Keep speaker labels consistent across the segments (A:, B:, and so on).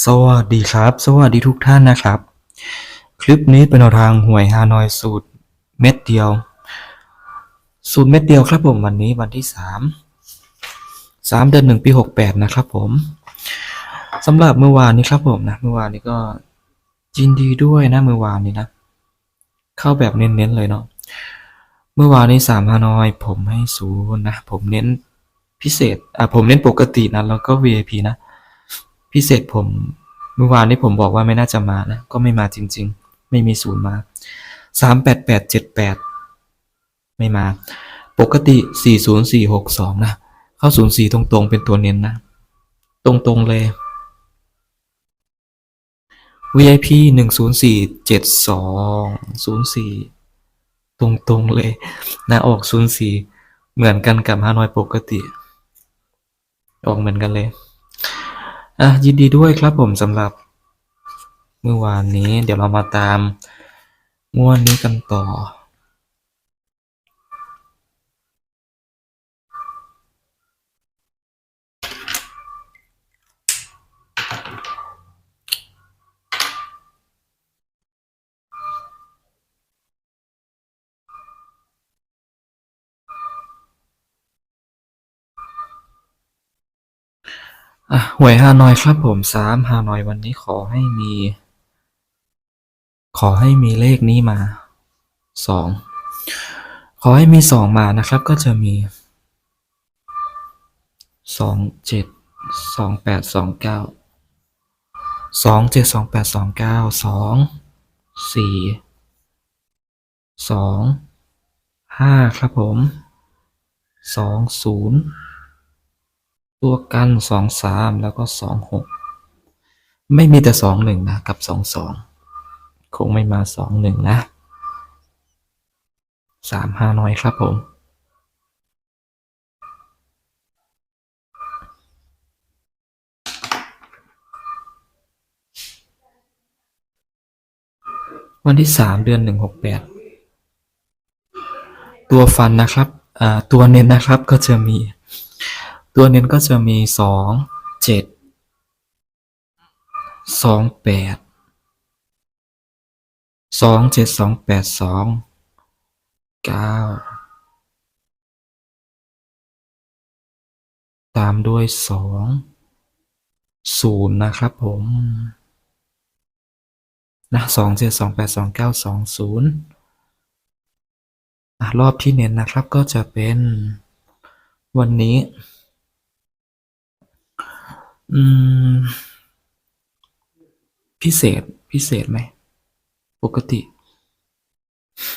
A: สวัสดีครับ สวัสดีทุกท่านนะครับ คลิปนี้เป็นทางหวยฮานอยสูตรเม็ดเดียว สูตรเม็ดเดียวครับผมวันนี้วันที่สามสามเดือนหนึ่งปีหกแปดนะครับผมสำหรับเมื่อวานนี้ครับผมนะเมื่อวานนี้ก็ยินดีด้วยนะเมื่อวานนี้นะ เข้าแบบเน้นๆเลยเนาะเมื่อวานนี้สามฮานอยผมให้ศูนย์นะ ผมเน้นพิเศษอะผมเน้นปกตินะแล้วก็ VIP นะ พิเศษผมเมื่อวานนี้ผมบอกว่าไม่น่าจะมานะ ก็ไม่มาจริง ๆ ไม่มีศูนย์มาสามแปดแปดเจ็ดแปดไม่มา ปกติสี่ศูนย์สี่หกสองนะ เข้าศูนย์สี่ตรงๆ เป็นตัวเน้นนะ ตรงๆเลย VIP หนึ่งศูนย์สี่เจ็ดสองศูนย์สี่ตรงๆเลยนะออกศูนย์สี่เหมือนกันกับฮานอยปกติ ออกเหมือนกันเลย อะยินดีด้วยครับผมสำหรับ เมื่อวานนี้ เดี๋ยวเรามาตามงวดนี้กันต่อ อะหวยฮานอยครับผมสามฮานอยวันนี้ขอให้มี ขอให้มีเลขนี้มาสองขอให้มีสองมานะครับ ก็จะมีสองเจ็ดสองแปดสองเก้าสองเจ็ดสองแปดสองเก้าสองสี่สองห้าครับผมสองศูนย์ ตัวกันสองสามแล้วก็สองหกไม่มีแต่สองหนึ่งนะ กับสองสองคงไม่มาสองหนึ่งนะสามห้าน้อยครับผม วันที่สามเดือนหนึ่งหกแปดตัวฟันนะครับอ่าตัวเน้นนะครับก็จะมี ตัวเน้นก็จะมีสองเจ็ดสองแปดสองเจ็ดสองแปดสองเก้าตามด้วยสองศูนย์นะครับผมนะสองเจ็ดสองแปดสองเก้าสองศูนย์รอบที่เน้นนะครับก็จะเป็นวันนี้ อืม พิเศษ พิเศษไหม ปกติ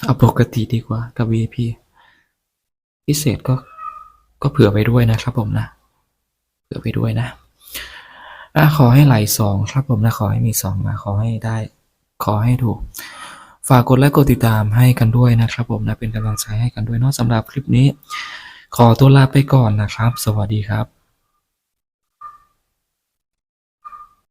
A: เอาปกติดีกว่า กับ VIP พิเศษก็ ก็เผื่อไปด้วยนะครับผมนะ เผื่อไปด้วยนะอะขอให้ไหลสองครับผมนะ ขอให้มีสองมา ขอให้ได้ ขอให้ถูก ฝากกดไลค์กดติดตามให้กันด้วยนะครับผมนะ เป็นกำลังใจให้กันด้วยเนอะสำหรับคลิปนี้ ขอตัวลาไปก่อนนะครับ สวัสดีครับ